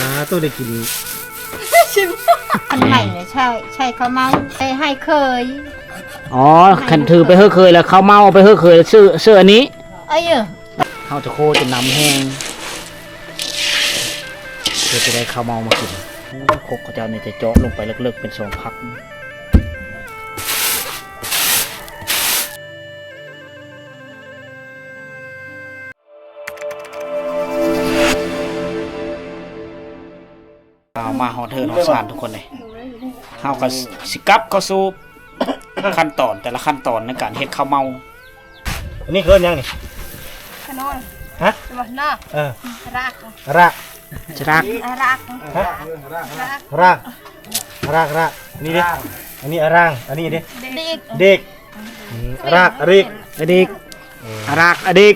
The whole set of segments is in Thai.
าต้องได้กินอันใหม่เนี่ยใช่ ใช่เขาวเมาไปให้เคย อ๋อคันถือไปเฮ้อเคยแล้วเขาเมาเอาไปเฮ้อเคยแล้วซื้อซื้ออันนี้เอ้ยเอ้ยเขาจะโคจะน้ำแห้งเพื่อจะได้ข้าวเมามากินโคกเขาเจ้าเนี่ยจะเจาะลงไปเลิกๆเป็นสองพัก มาฮอดเทิร์นฮอดสารทุกคนเลยเฮาก็สิกลับเข้าสู่ขั้นตอนแต่ละขั้นตอนในการเฮ็ดข้าวเมา อันนี้เคินยังนี่ขนอนฮะมาหน้าเออรากรากจะรักรากฮะรากรากรากรากนี่ดิอันนี้อะร่างอันนี้ดิเด็กเด็กอืมรากอะริกอดิกอรักอดิก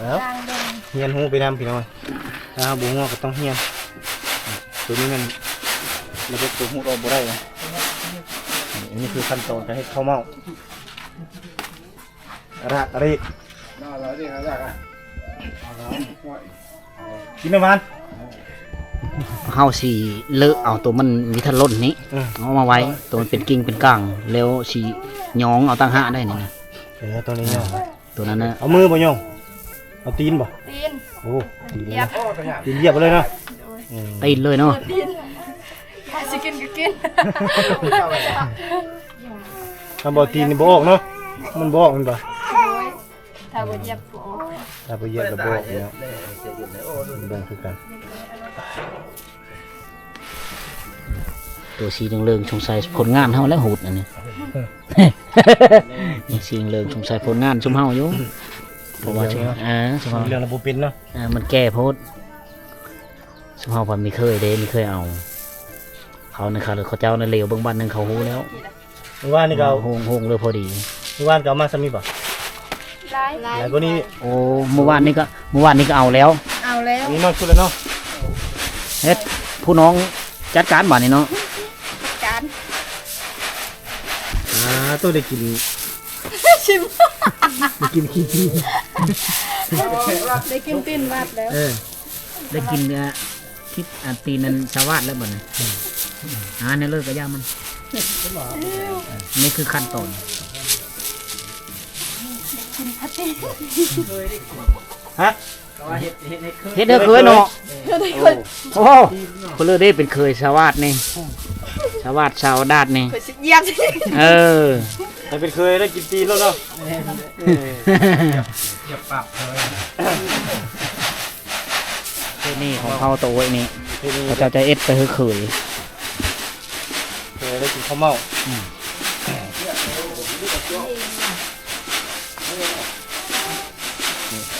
แล้วรางเดินเฮียนหูไปนำพี่น้อยถ้าบุ้งก็ต้องเฮียน ตัวนี้มันระบบตัวหูเราบ่ได้นะอันนี้คือขั้นตอนการให้ข้าวเมารากอะริกกินน้ำมันเฮาสิเลอะเอาตัวมันมีทะล้นนี้อืมเอามาไว้ตัวมันเป็นกิ่งเป็นก้างแล้วสิย้องเอาตั้งหะได้นี่นะเดี๋ยวตัวนี้เนาะตัวนั้นนะเอามือบ่โยงเอาตีนบ่ตีนโอ้ตีนเหยียบตีนเหยียบไปเลยเนาะอืม ตีนเลยเนาะตีนใครจะกินก็กินถ้าบ่ตีนนี่บ่ออกเนาะมันบ่ออกมันบ่ถ้าบ่เหยียบโอ้ถ้าบ่เหยียบก็บ่ออกแล้วเบิ่งคือกันตัวสีเหลืองๆสงสัยผลงานเฮาแล้วหูดอันนี้นี่สีเหลืองสงสัยผลงานชุมเฮาอยู่เพราะว่าชุมอ่าชุมเฮาเรื่องระบบเป็นเนาะอ่ามันแก้โพด ชุมเฮาพันไม่เคยเด้ไม่เคยเอา เขานะครับเขาเจ้านั่นเลวเบิ่งบ้านหนึงเขาฮู้แล้วเมื่อวานนี่ก็เอาโฮงโฮงเลยพอดีเมื่อวานก็เอามาซะมีบ่ลายหลายกว่านี้โอ้เมื่อวานนี้ก็เมื่อวานนี้ก็เอาแล้วเอาแล้วนี่น้อยสุดแล้วเนาะเฮ็ดผู้น้องจัดการบ้านนี่เนาะจานอ่าต้องได้กินชิมได้กินขี้ขี้ได้กินตีนวัดแล้ว เออได้กินเนื้อ คิดอันตีนนั้นสวัสดแล้วบ่เนี่ยอ่าเนี่ยเลิกกับย่ามัน นี่คือขั้นตอนฮะเฮ็ดเด้อเคยเนาะโอ้โหเพนเลยได้เป็นเคยสวัสดนี่สวัสดชาวดาดนี่เคยสิเหยียบเออแต่เป็นเคยได้กินตีนแล้วเนาะที่ นี่ของเขาตัวไว้นี่ทีนี้เขาเจ้าจะเอ็ดไปคือเคยเคยได้กินข้าวเมา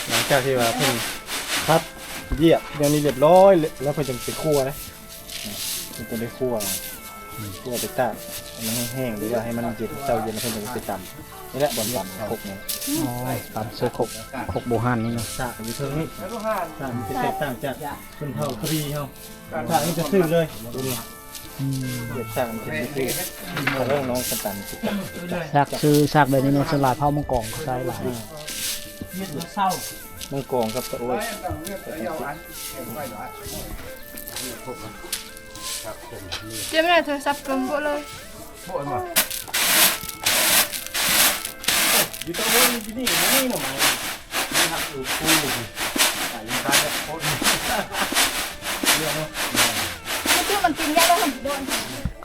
หลังจากที่ว่าเพิ่นคัดเหยียบเดี๋ยวนี้เรียบร้อยแล้วเพิ่นจะเป็นคั่วนะมันจะได้คั่วคั่วไปตากให้มันแห้งๆหรือว่าให้มันเย็นเช้าเย็นแล้วเพิ่นจะไปตำ นี่แหละบอนตำครกเนี่ยอ๋อตามเสื้อคกคกโบหันนี่เนาะตากอยู่เทิงนี่ตากมันจะแตกต่างจากคนเผาครีเฮาตากนี่จะซื้อเลยดูนี่เดี๋ยวตากมันจะซื้อเขาเรื่องน้องกันตันสิซากซื้อซากแบบนี้เนาะสลายเผามังกรเขาใช้หลายมังกรครับตะโอ้ยเจ็บเลยโทรศัพท์กึมบ่เลย อยู่ตรงนี้ที่นี่นี่หน่อไม้นี่ครับอยู่คู่ใสายยิงตาจะโคตรไม่คือมันกินยาแล้วมันโดน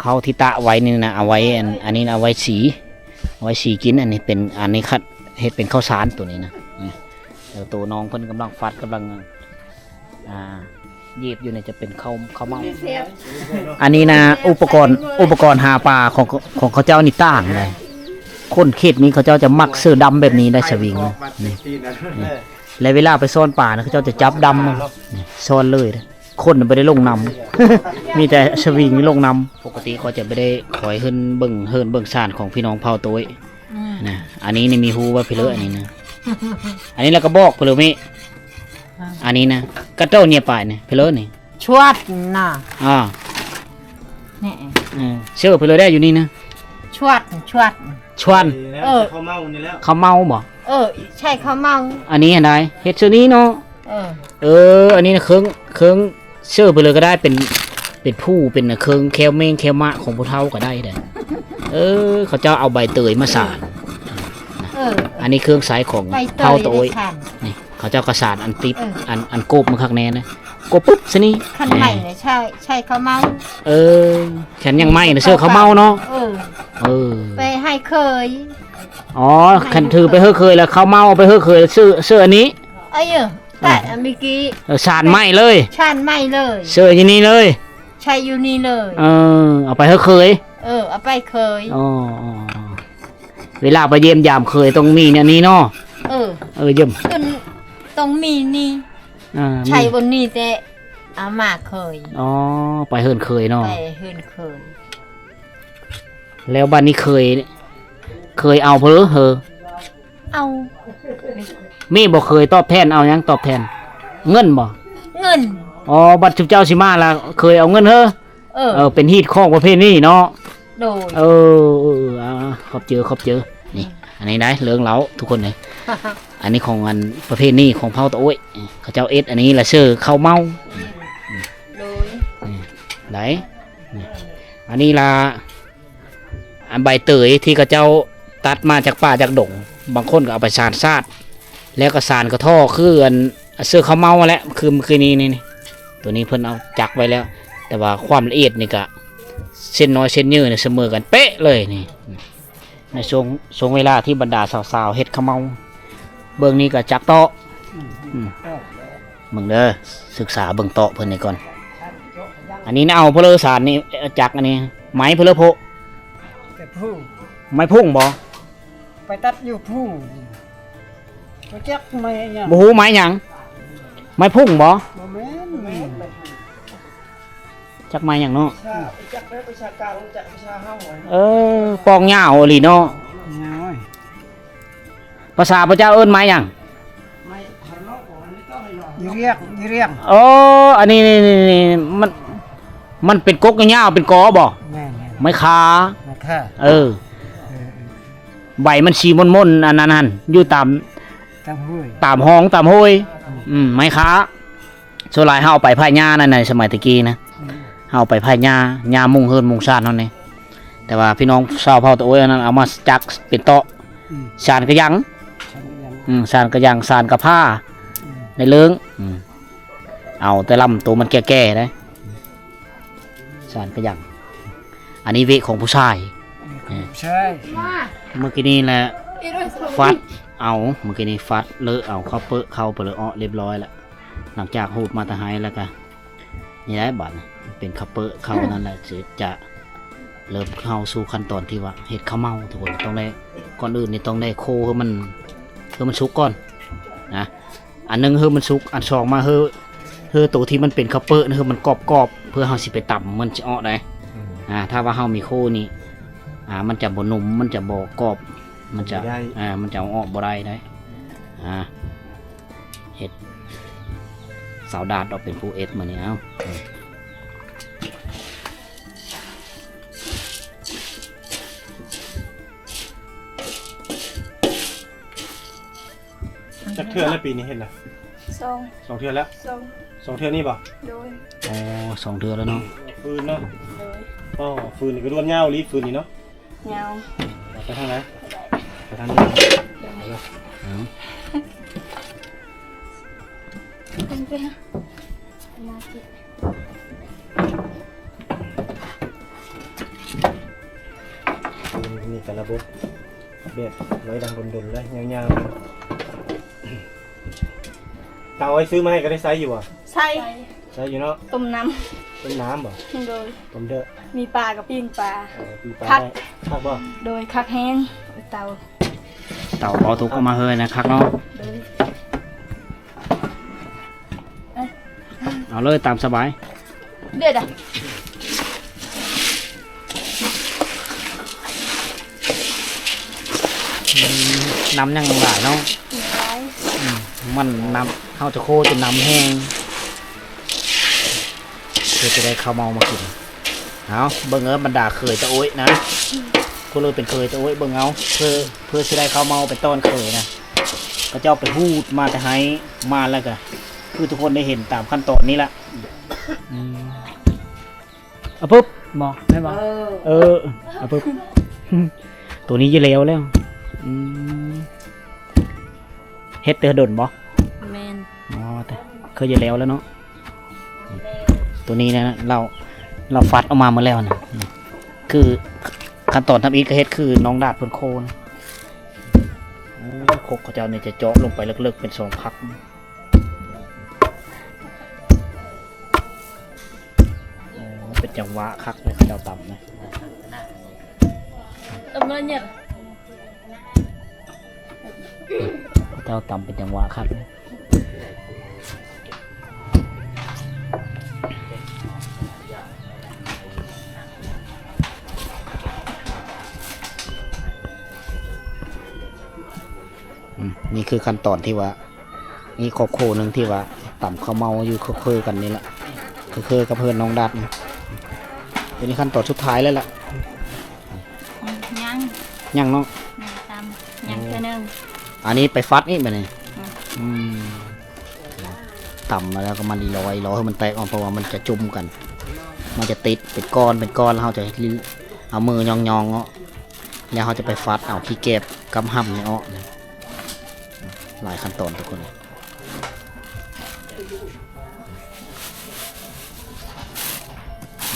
เขาที่ตะไว้นี่นะเอาไว้อันอันนี้เอาไว้สีเอาไว้สีกินอันนี้เป็นอันนี้คัดเฮ็ดเป็นข้าวสารตัวนี้นะเดี๋ยวตัวน้องเพิ่นกำลังฟัดกำลังอ่าเย็บอยู่เนี่ยจะเป็นข้าวข้าวเมาอันนี้นะอุปกรณ์อุปกรณ์หาปลาของของเขาเจ้านี่ต่างเลย คนเขตนี้เขาเจ้าจะมักเสื้อดำแบบนี้ได้สวิงนะนี่และเวลาไปซ่อนป่านะเขาเจ้าจะจับดำมานี่ซ่อนเลยนะคนน่ะไม่ได้ลงนำมีแต่สวิงนี่ลงนำปกติเขาจะไม่ได้คอยเฮิรนเบิ่งเฮิรนเบิ่งสานของพี่น้องเผ่าตัวเอ้ยนะอันนี้นี่มีฮูว่าเพลออันนี้นะอันนี้เราก็บอกเพลอมิอันนี้นะกระเจ้าเนี่ยป่ายเนี่ยเพลอนี่ชวดน่ะอ่านี่อืมเชื่อเพลอได้อยู่นี่นะชวดชวด ชวน เออ เขาเมานี่แล้วเขาเมาบ่เออ ใช่เขาวเมาอันนี้เห็นได้เฮ็ดเสื้อนี้เนาะเออ เออ อันนี้นะเครื่องเครื่องเชื่อไปเลยก็ได้เป็นเป็นผู้เป็นเครื่องแควเมงแควมะของผู้เฒ่าก็ได้เด้อเออ เขาเจ้าเอาใบเตยมาสานเอออันนี้เครื่องสายของใบเตเฒ่ายโตได้ยขัน นี่เขาเจ้ากระสานอันติดเอออั อันอันโกบมันข้างแน่นะโกบปุ๊บซะนี่ขันใหม่เนี่ยใช่ใช่เขาวเมาเออฉันยังไม่นะเชื่อเขาเมาเนาะเออ เออไปให้เคย อ๋อคันถือไปเฮ้อเคยแล้วเขาเมาเอาไปเฮ้อเคยซื้อซื้ออันนี้ไอ้เออแต่เมื่อกี้เออสารไหม้เลยชานไม่เลยซื้ออย่างนี้เลย ใช่อยู่นี่เลย เออเอาไปเฮ้อเคยเออ เอาไปเคย อ๋ออ๋ออ๋อเวลาไปเยี่ยมยามเคยต้องมีเนี่ยนี่เนาะเออ เออเยี่ยม ขึ้นตรงมีนี่ อ่าใช่มีบนนี่แต่อามาเคยอ๋อไปเฮินเคยเนาะไปเฮือนเคยแล้วบ้านนี้เคย เคยเอาเพอเฮอเอามีบ่เคยตอบแทนเอาหยังตอบแทน เงินบ่เงิน อ๋อบัตรชุบเจ้าสิมาละเคยเอาเงินเฮอเออเออเป็นฮีดข้องประเภทนี้เนาะ โดย เออเออเอออ่าขอบเจอขอบเจอนี่ อันนี้ได้เหลืองเหลาทุกคนเลยอันนี้ของอันประเภทนี้ของเผาตะโอ้ยเขาเจ้าเอสอันนี้ละเชื่อข้าวเมาโดยไหนนี่อันนี้ละอันใบเตยที่เขาเจ้าตัดมาจากป่าจากดงบางคนก็เอาไปสานซาดแล้วก็สานกระท่อคืออันเสื้อข้าวเมามาแล้วคือคือนี้นี่นี่ตัวนี้เพิ่นเอาจักไว้แล้ว แต่ว่าความละเอียดนี่ก็เส้นน้อยเส้นยืดเนี่ยเสมอกันเป๊ะเลยนี่ ในช่วงช่วงเวลาที่บรรดาสาวๆเฮ็ดข้าวเมาเบื้องนี้ก็จักโตะอืมเบิ่งเด้อศึกษาเบิ่งโตะเพิ่นนี่ก่อน อันนี้นะเอาเพลอสารนี่เอ่อจักอันนี้ ไม้เพลอโพะแต่ผู้ไม้พุ่งบ่ไปตัดอยู่ผู้ไปแจ็คไม่เนี่ยบ่ฮู้ไม้หยังไม้พุ่งบ่บ่แม่นแม่น จักไม้หยังเนาะจักได้ประชาการจักประชาเฮาเออปองยาวอีหลีเนาะน้อยภาษาพระเจ้าเอิ้นไม้หยังยีเรียกยีเรียกอ๋ออันนี้นี่นี่นี่มันมันเป็นกกยาวๆเป็นกอบ่แม่นแม่นไม้คามาค่ะเออใบมันสีมนๆอันนั้นหั่นอยู่ตามตั้งห้วยตามห้องตามห้วยอืมไม้ค้าส่วนหลายเฮาเอาไปพายหญ้านั่นในสมัยตะกี้นะ เฮาเอาไปพายหญ้าหญ้ามุงเฮิรนมุงชาติเท่านั้นเองแต่ว่าพี่น้องชาวเผ่าตะโอยอันนั้นเอามาจักเป็นโต๊ะอืมสานกระยังฉันยังอืมสานกระยังสานกระผ้าในเลื้งอืมเอาแต่ลำตัวมันแก่ๆนะสานกระยังอันนี้เวของผู้ชายใช่เมื่อกี้นี้แหละอีด้วยสรุปฟัดเอาเมื่อกี้นี้ฟัดเลอะเอาเข้าเปอะเข้าไปเลยอ้อเรียบร้อยแล้วหลังจากหูดมาตะไฮแล้วก็นี่ได้บัตร เป็นคัพเปอร์เข้านั่นแหละจะจะเริ่มเข้าสู่ขั้นตอนที่ว่าเห็ดข้าวเมาทุกคนต้องได้ก่อนอื่นนี่ต้องได้โคให้มันให้มันสุกก่อนนะอันหนึงให้มันสุกอันสองมาให้ให้ตัวที่มันเป็นคัพเปอร์ให้มันกรอบกรอบๆเพื่อเฮาสิไปต่ำมันจะอ้อได้อ่า ถ้าว่าเฮามีโคนี่อ่า มันจะบ่นุ่มมันจะบ่กรอบ มันจะได้อ่า มันจะเอาออกบ่ได้ได้อ่าเห็ดสาวดาดออกเป็นผู้เอสมาเนี่ยเอา เทื่อแล้วปีนี้เห็นละสองสองเทื่อแล้วสองสองเทื่อนี่ป่ะโดยอ๋อสองเดือนแล้วเนาะฟืนเนาะโดยอ๋อฟืนนี่ก็รวนเงาลีฟืนนี่เนาะเงาเอาไปทางไหนไปทางนี้เอาเป็นไปนะมาสินี่แต่ระบบแบบไว้ดังดนๆเลยยาวๆเตาไว้ซื้อมาให้ก็ได้ไซส์อยู่อะใส่ไซส์อยู่เนาะต้มน้ต้มน้ำบ่ำโดยต้มเด้อมีปลากับปิ้งปลา เออปีปลาคัก ได้คักบ่โดยคักแห้งเตาเต่าเอาทุกข์เอามาเฮยนะครับเนาะโดยเอาเลยตามสบายเดือดอะน้ำยังหลายเนาะหนึ่งร้อย มันน้ำเข้าจะโคจะน้ำแห้งเพื่อจะได้ข้าวเมามากินเอาเบิ่งเออบรรดาเคยตะโอ้ยนะกูเลยเป็นเคยตะโอ้ยเบิ่งเอาเพื่อเพื่อจะได้ข้าวเมาเป็นต้นเคยนะก็เจ้าไปพูดมาแต่ให้มาแล้วก็คือทุกคนได้เห็นตามขั้นตอนนี้ละอืมเอาปุ๊บบอกได้บอกเออเอาปุ๊บตัวนี้จะแล้วแล้วอืมเฮ็ดเตอดนบ่แมนอ๋อแต่ เคยจะแล้วแล้วเนาะตัวนี้นะเราเราฟัดออกมาหมดแล้วนะนี่คือขั้นตอนทำอีกก็เฮ็ดคือน้องดาดเพิ่นโคนะโอ้โคกเขาเจ้าเนี่ยจะเจาะลงไปลึกๆเป็นสองพักนะโอ้เป็นจังหวะคักเลยเขาเจ้าต่ำนะเอามาเนี่ยเขาเจ้าต่ำเป็นจังหวะคักเลย นี่คือขั้นตอนที่ว่า นี่ครอบครัวหนึ่งที่ว่าต่ำเขาเมาอยู่เคยๆกันนี่แหละเคยๆกับเพื่อนน้องดัดนี่ทีนี้ขั้นตอนสุดท้ายแล้วล่ะยังยังเนาะยังตามยังแค่นึงอันนี้ไปฟัดนี่ไปเลยอืมอืมต่ำมาแล้วก็มันลอยลอยให้มันแตกออกเพราะว่ามันจะจุ่มกัน มันจะติดเป็นก้อนเป็นก้อนแล้วเราจะลื้อเอามือยองยองๆเนาะแล้วเราจะไปฟัดเอาขี้เก็บกำห้ำเนี่ยเนาะ หลายขั้นตอนทุกคน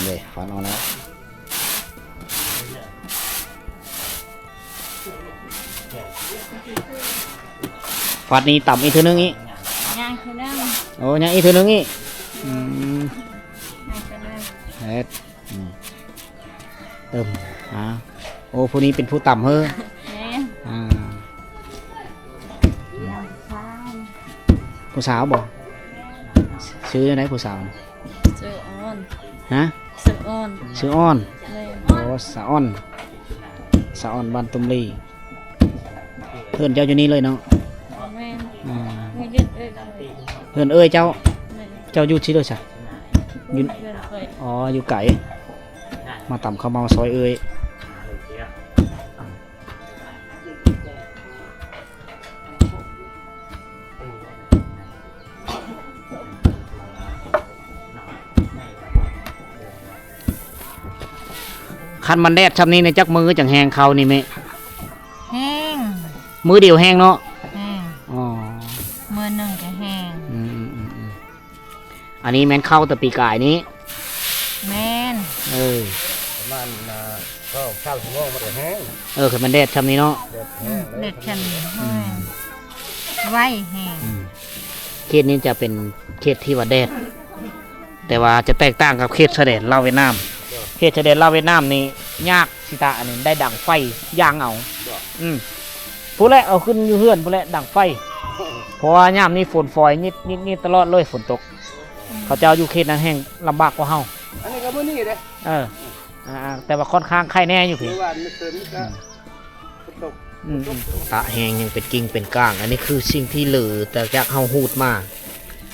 เลยฟัดเอาแล้วฟัดนี้ต่ำอีกเทีนึงอีกยังแค่นึงโอ้ยังอีกเทีนึงอีกอืมยังแค่นึงเฮ็ดอืมเติมอ่าโอ้ผู้นี้เป็นผู้ต่ำเฮ้อ ผู้สาวบอกซื้อได้ไหนผู้สาวน่ะซื้อออนฮะซื้อออนซื้ออ้อนแมนโอ้สาวอ้อนสาวอ้อนบ้านตุมลีเพื่อนเจ้าอยู่นี่เลยเนาะแมนอ่ามีเด็ดเอ้ยเลยเพื่อนเอ้ยเจ้าแมนเจ้าอยู่ที่เลยใช่ยืนเกินเคยอ๋ออยู่ไก่มาต่ำเข้ามาซอยเอ้ย คันมันแดดชำนี้ในจักมือจังแหงเขานี่ไหมแห้งมือเดียวแห้งเนาะแห้งอ๋อมือหนึ่งก็แห้งอืมอืมอืมอืมอันนี้แม่นเข้าแต่ปีกายนี้ แม่นเออ ประมาณอ่าก็ข้าวชั่วโมงมันก็แห้งเออคือมันแดดชำนี้เนาะเด็ดแห้งเด็ดฉันแห้งไว้แห้งอืมเขตนี้จะเป็นเขตที่ว่าแดดแต่ว่าจะแตกต่างกับเขตเสด็จลาวเวียดนาม เขตเสด็จลาวเวียดนามนี่ยากสิตาอันนี้ได้ดังไฟย่างเอาอืมผู้แรกเอาขึ้นอยู่เฮือนผู้แรกดังไฟ เพราะว่ายามนี้ฝนฟอยนิดนิดนิดตลอดเลยฝนตก เขาเจ้าอยู่เขตนั้นแห้งลำบากกว่าเฮาอันนี้ก็มื้อนี้เด้เอออ่าแต่ว่าค่อนข้างไข่แน่อยู่พี่เมื่อวานไม่เกินนี่ก็ฝนตกอืมตะแหงยังเป็นกิ่งเป็นก้าง อันนี้คือสิ่งที่เหลือแต่จากเฮาหูดมา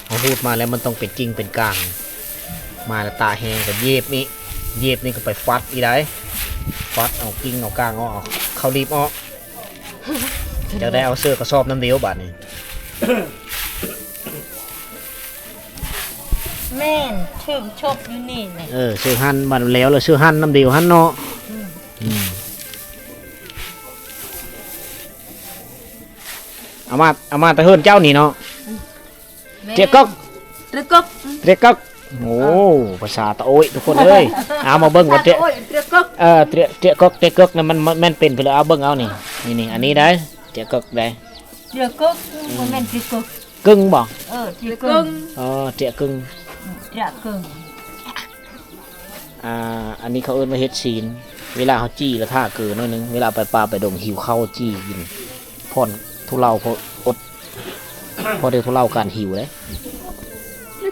เฮาหูดมาแล้วมันต้องเป็นกิ่งเป็นก้าง มาแล้วตาแหงกับเย็บนี่ เย็บนี่ก็ไปฟัดอีได้ฟัดเอากิ่งเอาก้างเอาออกเขารีบออกจะได้เอาเสื้อกระสอบน้ำเดียวบาดนี้แม่นถึงชบอยู่นี่เลยเออซื้อหั่นบาดแล้วแล้วซื้อหั่นน้ำเดียวหั่นเนาะอืมเอามาเอามาแต่เฮินเจ้านี่เนาะเจ๊กกตรึกกเรียกก็ โอ้ภาษาตะโอยทุกคนเอ้ยเอามาเบิ้งว่าเจ๊โอ้ยตรึกกเออเจ๊เจ๊กกเจ๊กกนั่นมันมันแม่นเป็นไปเลยเอาเบิ้งเอานี่นี่นี่อันนี้ได้เจ๊กกได้ตรึกกมันแม่นตรึกกกึ่งบ่เออตรึกกอ๋อเจ๊กึ่งตรึกกอ่าอันนี้เขาเอิ้นว่าเฮ็ดซีน เวลาเขาจี้กระท่าเกินหน่อยนึงเวลาไปปลาไปดงหิวข้าวจี้กินพ่อนทุเลาพออดพอได้ทุเลาการหิวเลย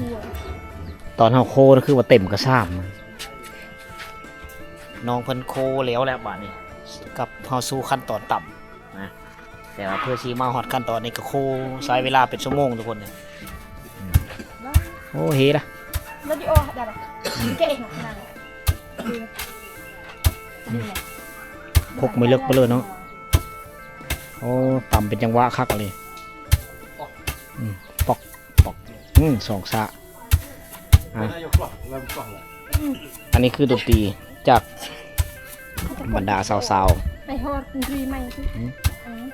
ร้าเลยหมดเท่านี้บ่มาที่นี่แหละโอ้บัดโคแล้วพันนั้นมันเหี่ยวลงเนาะเอออันนี้เรียวไปบัดโคบัดโคแล้วพันเหี่ยวเนาะล่ะเนาะอืมตอนเฮาโคก็คือว่าเต็มกระซ้ำน้องเพิ่นโคแล้วแหล้วบาดนี้กับเฮาสู่ขั้นตอนต่ำนะแต่ว่าเพื่อสิมาฮอดขั้นตอนนี้ก็โคใช้เวลาเป็นชั่วโมงทุกคนเนี่ยอืมโอ้เฮละแล้วดิโอได้ปะแกเองของนางนี่แหละพกไม่เลิกไปเลยเนาะโอ้ต่ำเป็นจังหวะคักเลย อืมปอกปอกอืมสองสะอะอันนี้คือดนตรีจากบรรดาสาวไปฮอดรีใหม่สิอืมอันนี้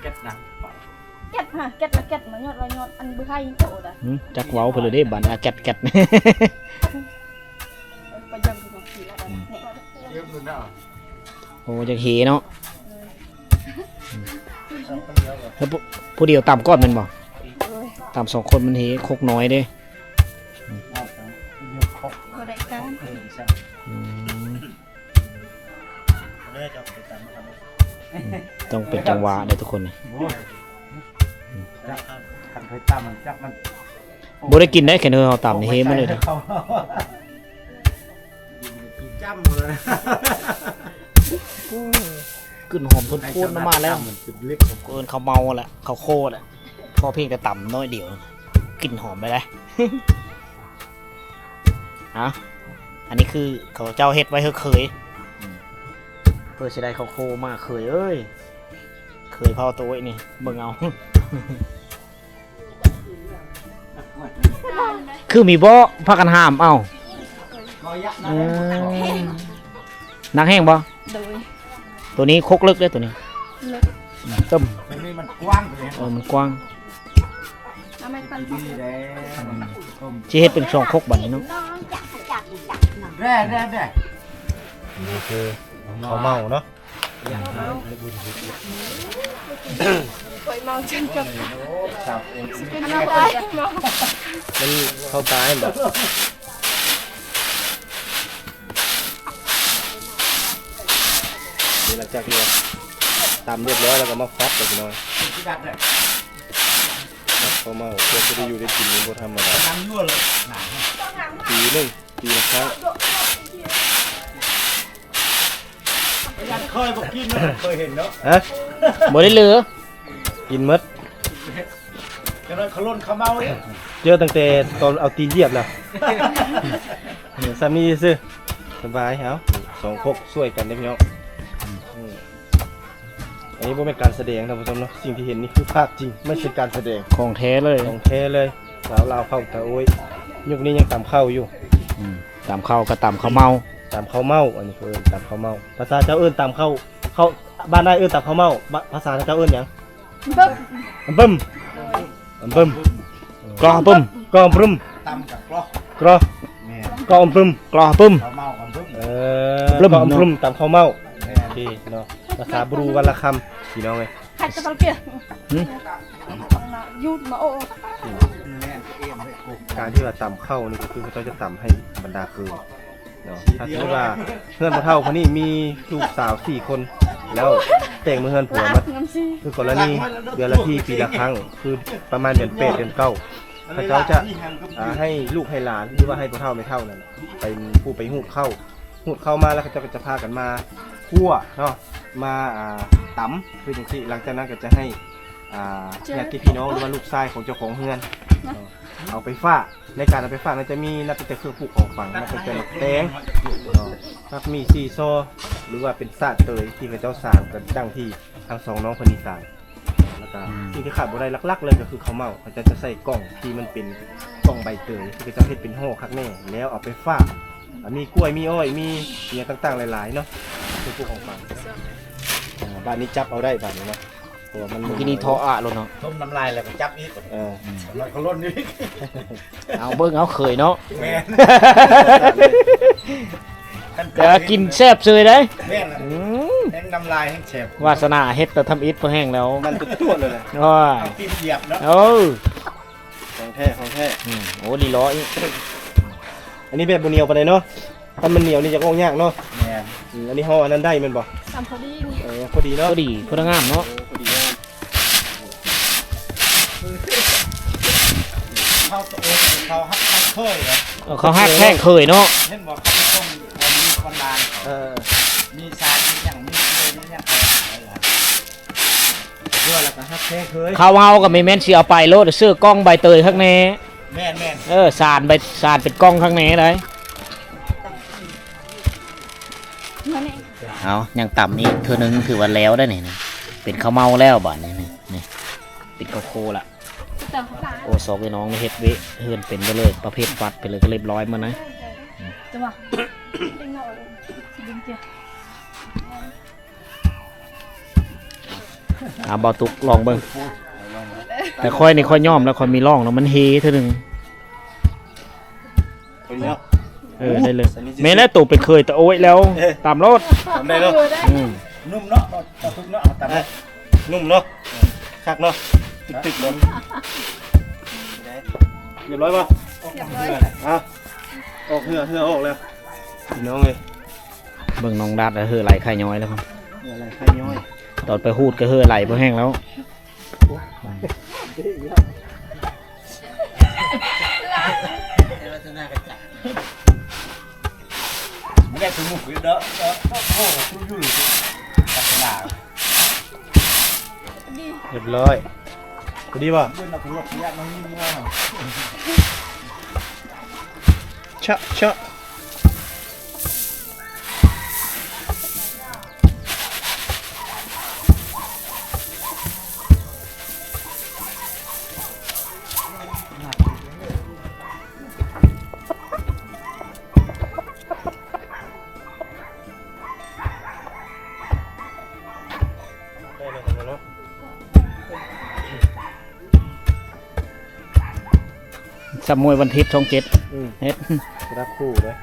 เก็ตนังแก๊สฮะแก๊สละแก๊สมายอดละยอดอันบ่ให้โตดอะๆอืมจักเว้าไปเลยเด้บันอาแกดแกด ไปยังที่ของสีแล้วเนี่ยเริ่มนู่นแล้วโอ้จะเฮเนาะอืมแล้วผู้ผู้เดียวต่ำก้อนแมันบ่ ต่ำสองคนมันเฮคกน้อยเด้บ่ได้การอืมต้องเป็นจังหวะเด้อทุกคนนี่คันเคยตามมันจักมันบ่ได้กินได้แค่เนื้อเฮาต่ำนี่เฮมาเลยเด้อจ้ำเลยกลิ่นหอมทุนพูนมาแล้วมันจุดเล็กของเกินเขาเมาแหละเขาโคตรอะ พอเพียงแต่ต่ำน้อยเดียวกลิ่นหอมไปเลยฮะอันนี้คือเขาเจ้าเฮ็ดไว้เพื่อเคยเพื่อจะได้เขาโคมากเคยเอ้ย เคยเผาตัวไอ้นี่เบิ่งเอา คือมีบ่พักกันห้ามเอ้าเออนักแห้งบ่โดยตัวนี้คกลึกเลยตัวนี้เลิกต้มมันนี่มันกว้างไปเลยเออมันกว้างเอาไม่ปัน ดีแล้วต้มที่เฮ็ดเป็นช่องคกบัดนี้เนาะแร่แร่แร่นี่คือเขาเมาเนาะไปเมาจนกับครับเป็นเมาได้เมามันเข้าตายแบบนี่หลังจากที่เราตำเรียบร้อยแล้วก็มาฟัดไปพี่น้อยฟัดเขาเมาเพื่อจะได้อยู่ได้กินมันบ่ธรรมดาปีหนึ่งปีละครั้งเคยบอกกินเคยเห็นเนาะฮะบ่ได้เหลือ กินหมดจะโดนเขาล้นเขาเมาเนี่ยเจอตั้งแต่ตอนเอาตีนเหยียบแล้วเนี่ยสามีซื้อสบายเอาสองพกช่วยกันได้พี่น้องอืมอั นนี้บ่เป็นการแสดงท่านผู้ชมเนาะสิ่งที่เห็นนี่คือภาพจริง ไม่ใช่การแสดงของแท้เลยของแท้เลยสาวลาวเข้าแต่โอ้ยยุคนี้ยังตามเข้าอยู่อืมตามเข้าก็ตามเขาเมาตามเข้าเมาอันนี้คือเอิ้นตามเข้าเมา ภาษาเจ้าเอิ้นตามเข้าเข้าบ้านได้เอิ้นตามเข้าเมาบ้านภาษาเจ้าเอิ้นหยังเบิ้มอันเบิ่มอันเบิ่มกรอปึ้มกอมปรึมตำกับกรอกกรอแม่กอมปรึมกรอปึ้มเขาเมากันเพิ่มเอปรึมกอมปรึมตามเข้าเมาแม่โอเคเนาะภาษาบรูวันละคำ พี่น้องเอ้ยหัดจะเปลี่ยนยูดมาโอ้แม่เอ็มเลยกูการที่ว่าต่ำเข้านี่ก็คือเขาจะต่ำให้บรรดาคือเนาะถ้าสมมติว่าเพื่อนพ่อเฒ่าคนนี้มีลูกสาวสี่คน แล้วแต่งมือเฮือนผัวลามาบน้ำซีคือกรณีเดือนละที่ปีละครั้ง คือประมาณเดือนแปดเดือนเก้าพระเจ้าจะอ่าให้ลูกให้หลานหรือว่าให้พ่อเฒ่าไม่เท่านั่นเป็นผู้ไปหูดเข้าหูดเข้ามาแล้วเขาจะก็จะพากันมา คั่วเนาะมาอ่าตำคืออย่างที่หลังจากนั้นก็จะให้อ่าญาติพี่น้องหรือว่าลูกชายของเจ้าของเฮือนเอาไปฝากในการเอาไปฝากนั้นจะมีนับเป็นแต่เครื่องปลูกของฝังนับเป็นแต่หมักแตงนับมีซีโซอหรือว่าเป็นซาดเตยที่พระเจ้าสร้างกันดังที่ทั้งสองน้องคนนี้สร้างแล้วก็สิ่งที่ขาดบ่ได้หลักๆเลยก็คือข้าวเม่าเขาจะจะใส่กล่องที่มันเป็นกล่องใบเตยที่พระเจ้าเฮ็ดเป็นห่อคักแน่แล้วเอาไปฝากอะมีกล้วยมีอ้อยมีเนี่ยต่างๆหลายๆเนาะเครื่องปลูกของฝังอ่าบ้านนี้จับเอาได้บ้านนี้เนาะเพราะว่ามันเมื่อกี้นี้ทออะลงเนาะต้มน้ำลายแล้วก็จับอีกเออแล้วเขาล้นนี่เอาเบิ่งเอาเคยเนาะแม่แต่กินแซ่บเซยได้แม่นอืมแห้งน้ำลายแห้งแฉบวาสนาเฮ็ดแต่ทำอิฐพอแห้งแล้วมันตุ้ตัวเลยนะโอ้ยเอาตีนเหยียบเนาะโอ้ยของแท้ของแท้อืมโอ้ดีร้อยอันนี้แบบบเหนียวไปเลยเนาะ ถ้ามันเหนียวนี่จะงงยากเนาะแม่นอืมอันนี้ห่ออันนั้นได้แมันบอกทำพอดีนี่เออพอดีเนาะก็ดีพนักงานเนาะพอดีเนาะเข้าตัวเองเขาฮักเขาเคยเหรอเขาฮักแท้งเคยเนาะเห็นบอกเขาต้องวันนี้คนดานเออมีชายมีอย่างมีเคยมีอย่างแพงอะไรล่ะเพื่อแล้วก็ฮักแท้เคยเขาเฮาก็ไม่แม่นสิเอาไปโลดซื้อกล้องใบเตยข้างในแม่นแม่นเออสารใบสารเป็นกล้องข้างในเลย มาเนี่ยเอายังต่ำนี้เธอนึงถือว่าแล้วได้นี่นะเป็นข้าวเมาแล้วบ่นี่นี่นี่เป็นข้าวโคละต่อเขาตาโอ้สองไอ้น้องนี่เฮ็ดเวะเฮือนเป็นไปเลยประเภทฟัดไปเลยก็เรียบร้อยมานะจะมาดึงเอาดึงเจียวอ่าเบาตุกลองเบิ่งแต่ค่อยนี่ค่อยย่อมแล้วค่อยมีร่องแล้วมันเฮเท่านึงคนเนี้ย เออได้เลยแม่แล้วตูเป็นเคยแต่โอ้ยแล้วเอ๊ะตามรถทำได้เนาะอืมนุ่มเนาะต่อทุกเนาะเอาตามนั้นนุ่มเนาะคักเนาะตึกๆเนาะเรียบร้อยป่ะเรียบร้อยอะออกเหือเหือออกแล้วพี่น้องเลยเบิ่งน้องดัดแล้วเฮือไหลไข่ย้อยแล้วครับเหืออะไรใครย้อยตอนไปหูดก็เฮือไหลบ่แห้งแล้ว ไม่ได้ถึงมุกอยู่เด้อเด้อโอ้โหคุณอยู่หรือตัดหนาเรียบร้อยพอดีป่ะเดินมาถึงหลบยากมันมีว่าชะชะได้เลยเนาะสมวยวันอาทิตย์ช่องเจ็ดอืมเฮ็ดรับคู่เลย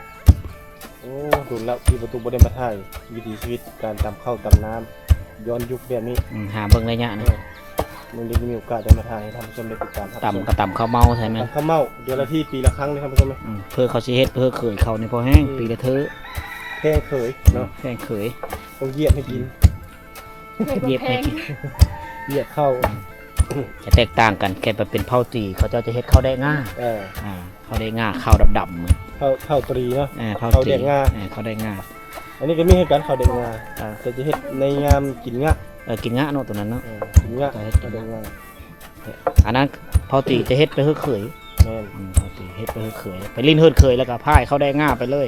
โอ้ดูแล้วที่ประตูบไดมาถ่ายวิถีชีวิตการตำข้าวตำน้ำย้อนยุคแบบนี้อืมหาเบิ่งระยะนะมันได้มีโอกาสได้มาถ่ายให้ท่านผู้ชมได้ติดตามรับชมต่ำก็ต่ำข้าวเมาใช่ไหมตำข้าวเม่าเดือนละที่ปีละครั้งเลยท่านผู้ชมอืมเพื่อเขาสิเฮ็ดเพื่อเคยเขาในพอแห้งปีละเธอแพงเคยเนาะแพงเคยต้องเหยียบให้กิน เย็บให้กินเหยียบเข้า จะแตกต่างกันแค่ไปเป็นเผาตีเขาเจ้าจะเฮ็ดข้าวได้ง่าเอออ่าข้าวได้ง่าข้าวดำๆมือเข้าเข้าตรีเนาะอ่าข้าวข้าวตีแดงง่าอ่าข้าวได้ง่าอันนี้ก็มีให้กันข้าวแดงงาอ่าแต่จะเฮ็ดในงามกินงะเออกินง่าเนาะตัวนั้นเนาะเออกินงะแต่เฮ็ดกิข้าวนแดงงาอันนั้นเผาตีจะเฮ็ดไปเฮือเคยแม่นอืมเผาตีเฮ็ดไปเฮือเคยไปลิ้นเฮือเคยแล้วก็พายข้าวได้ง่าไปเลย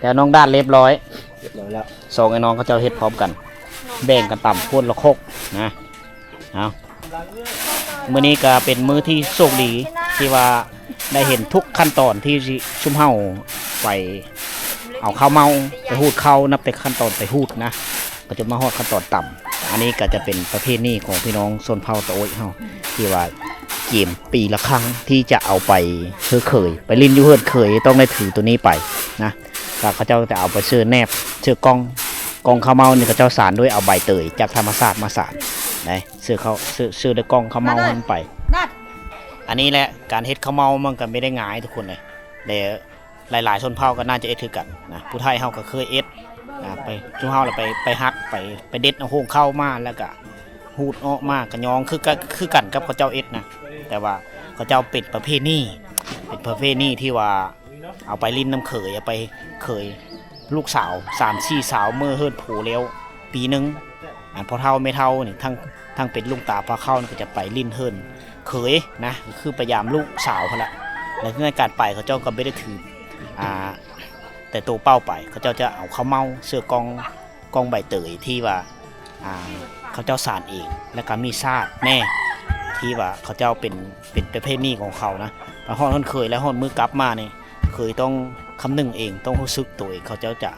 แต่น้องด้านเรียบร้อยเรียบร้อยแล้วสองไอ้น้องเขาเจ้าเฮ็ดพร้อมกัน แบ่งกันต่ำพ่นละคกนะเอามื้อนี้ก็เป็นมื้อที่โชคดีที่ว่าได้เห็นทุกขั้นตอนที่ชุมเฮาไปเอาข้าวเมาไปหูดข้าวนับแต่ขั้นตอนไปหูดนะก็จะมาฮอดขั้นตอนต่ำอันนี้ก็จะเป็นประเพณีของพี่น้องชนเผ่าตะโอยเฮาที่ว่าเกมปีละครั้งที่จะเอาไปเฮือเคย ไปลิ้นอยู่เฮือนเคยต้องได้ถือตัวนี้ไปนะ ก็เขาเจ้าจะเอาไปเชื่อแนบเชื่อกล้องกองข้าวเมานี่ก็เจ้าสารด้วยเอาใบเตยจากธรรมศาสตร์มาสารได้ซื้อเขาซื้อซื้อด้วยกองข้าวเมามันไปนัดอันนี้แหละการเฮ็ดข้าวเมามันก็ไม่ได้ง่ายทุกคนเลยแต่หลายๆชนเผ่าก็น่าจะเอ็ดคือกันนะผู้ไทยเฮาก็เคยเอ็ดนะไปชุมเฮาเราไปไปฮักไปไปเด็ดเอาโฮงเข้ามาแล้วก็หูดออกมากระยองคือกันคือกันกับเขาเจ้าเอ็ดนะแต่ว่าเขาเจ้าเป็นประเพณีเป็นประเพณีที่ว่า เอาไปลิ้นน้ำเขยเอาไปเขยลูกสาวสามสี่สาวเมื่อเฮิดผูแล้ว ปีหนึงอ่าพอเท่าไม่เท่านี่ทั้งทั้งเป็นลุงตาพาเข้านี่ก็จะไปลิ้นเฮินเขยนะคือพยายามลูกสาวเขาละแล้วในการไปเขาเจ้าก็ไม่ได้ถืออ่าแต่ตัวเป้าไปเขาเจ้าจะเอาข้าวเมาเสื้อกองกองใบเตยที่ว่าอ่าเขาเจ้าสารเอง แล้วก็มีซาดแน่ที่ว่าเขาเจ้าเป็นเป็นประเพณีของเขานะพอฮอนเคยแล้วฮอดมือกลับมาเนี่ เคยต้องคำนึงเองต้องรู้สึกตัวเองเขาเจ้าจะ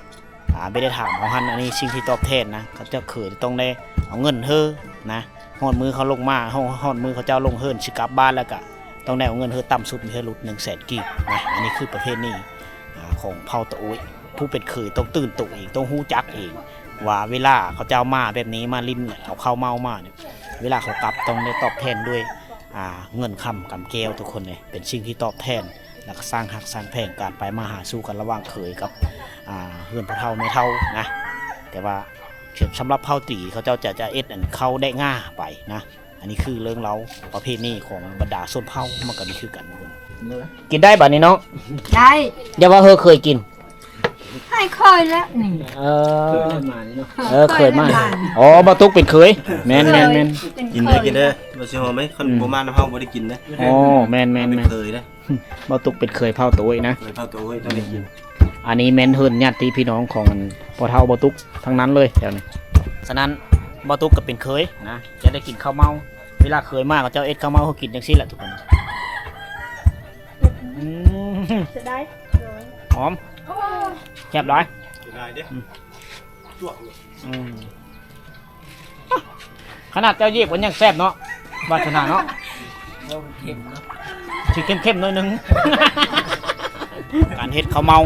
อ่าไม่ได้ถามเขาหันอันนี้สิ่งที่ตอบแทนนะเขาเจ้าเคยต้องได้เอาเงินเฮ้อนะฮอดมือเขาลงมาฮอดฮอดมือเขาเจ้าลงเฮินสิกลับบ้านแล้วก็ต้องได้เอาเงินเฮอต่ำสุดมีเฮอลุด1 0 0 0 0แสนกีบนะอันนี้คือประเภทนี้ของเผ่าตะโอยผู้เป็นเคยต้องตื่นตัวเองต้องฮู้จักเอง ว่าเวลาเขาเจ้ามาแบบนี้มาลิ้นเอาเข้าเมามาเนี่ยเวลาเขากลับต้องได้ตอบแทนด้วยเงินคำกำแก้วทุกคนเลยเป็นสิ่งที่ตอบแทน แล้วก็สร้างหักสร้างแพงการไปมาหาสู้กันระหว่างเคยกับเฮือนพระเท่าไม่เท่านะแต่ว่าเฉสำหรับเผ่าตีเขาเจ้าจะจะเอ็ดอันเข้าได้ง่าไปนะ อันนี้คือเรื่องเราประเภทนี้ของบรรดาส้นเผ่ามันก็มีคือกันคนกินได้บัดนี้เนาะได้อย่าว่าเฮอเคยกินให้คอยแล้วนี่เออเออเคยมาอ๋อบาตุกเป็นเคยแมนแมนแมนกินได้กินได้บ่สิฮอไหมคันบ่มาน้ำเฮาบ่ได้กินนะอ๋อแมนแมนแมนเคยนะ บาตุกเป็นเคยเผาตัวนะเคยเข้าตัวเฮ้ยต้องได้กินอันนี้แมนเฮิรนญาติพี่น้องของพ่อเฒ่าบาตุกทั้งนั้นเลยแถวนี้ฉะนั้นบาตุกก็เป็นเคยนะจะได้กินข้าวเมา เวลาเคยมากก็เจ้าเอ็ดข้าวเมาเขากินอย่างซี่แหละทุกคนอืมจะได้หอมแซ่บร้อยได้เด้อืมขนาดเจ้าเยียบกันยังแซ่บเนาะวาสนาเนาะ สีเข้มๆหน่อยนึง การเฮ็ดเขาวเมา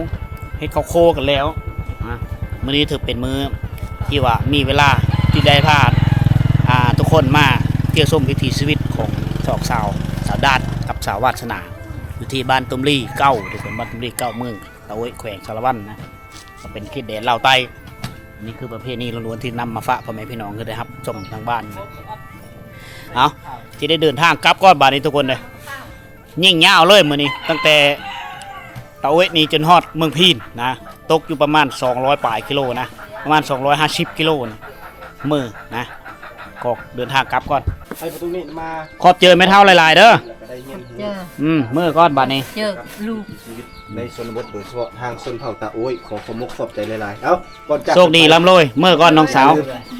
เฮ็ดเขาวโคกันแล้วอะมื้อนี้ถือเป็นมื้อที่ว่ามีเวลาที่ได้พาอ่าทุกคนมาเที่ยวชมวิถีชีวิตของสองสาวสาวดาดกับสาววาสนาอยู่ที่บ้านตุมลี่เก้าทุกคนบ้านตุมลี่เก้าเมืองตะโวยแขวงสารวันนะก็เป็นเขตแดนลาวใต้นี่คือประเภทนี้ล้วนๆที่นำมาฝากพ่อแม่พี่น้องคือได้ครับชมทางบ้าน เอาที่ได้เดินทางกลับก้อนบานนี้ทุกคนเลย ยิ่งยาวเลยมือนี้ตั้งแต่เตาเวทนี้จนฮอดเมืองพีนนะตกอยู่ประมาณ 200ปลายกิโลนะประมาณ 250 กิโลนะมือนะก็เดินทางกลับก่อนให้ประตูนี้มาขอบเจอไม่เท่าหลาย ๆ เด้อก็ ได้เฮียนเจออืมมือก้อนบานนี้ เจอลูก ชีวิตในชนบทโดยเฉพาะทางชนเผ่าตาโอ้ยขอขอบมกขอบใจหลายๆเอ้าก่อนจาก โชคดีร่ำรวยมือก้อนน้องสาว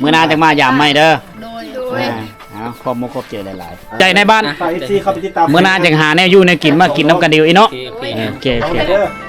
มือหนาจะมายามไม่เด้อโดย โดย อ่าเอาขอบมกขอบเจอหลายๆใจในบ้าน ฝาก FC เข้าไปติดตามเมื่อหนาจังหาแนวอยู่ในวกินมากินน้ำกันเดียวอีเนาะโอเคโอเค โอเอาเคเด้อ